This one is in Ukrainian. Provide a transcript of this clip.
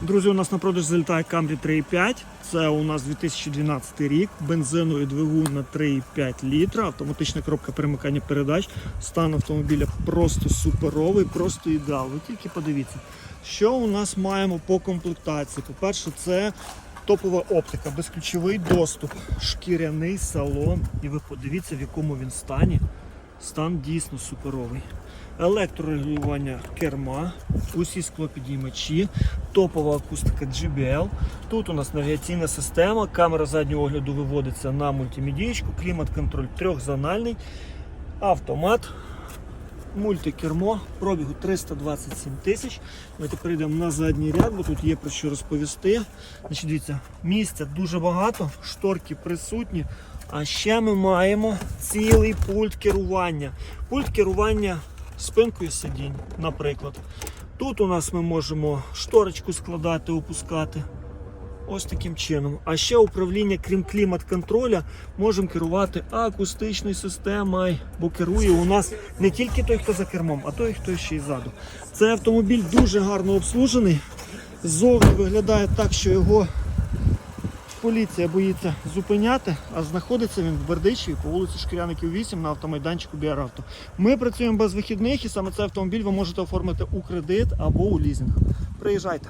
Друзі, у нас на продаж залітає Camry 3.5. Це у нас 2012 рік. Бензиновий двигун на 3,5 літра, автоматична коробка перемикання передач. Стан автомобіля просто суперовий, просто ідеал. Ви тільки подивіться, що у нас маємо по комплектації. По-перше, це топова оптика, безключовий доступ, шкіряний салон. І ви подивіться, в якому він стані. Стан дійсно суперовий. Електрорегулювання керма, усі склопідіймачі, топова акустика JBL. Тут у нас навігаційна система, камера заднього огляду виводиться на мультимедієчку, клімат-контроль трьохзональний, автомат, мультикермо, пробігу 327 тисяч. Ми тепер йдемо на задній ряд, бо тут є про що розповісти. Значить, дивіться, місця дуже багато, шторки присутні. А ще ми маємо цілий пульт керування. Пульт керування спинкою сидінь, наприклад. Тут у нас ми можемо шторочку складати, опускати. Ось таким чином. А ще управління, крім клімат-контроля, можемо керувати акустичною системою, бо керує у нас не тільки той, хто за кермом, а той, хто ще й ззаду. Цей автомобіль дуже гарно обслужений. Ззовні виглядає так, що його поліція боїться зупиняти, а знаходиться він в Бердичеві по вулиці Шкіряників 8 на автомайданчику Біаравто. Ми працюємо без вихідних і саме цей автомобіль ви можете оформити у кредит або у лізинг. Приїжджайте.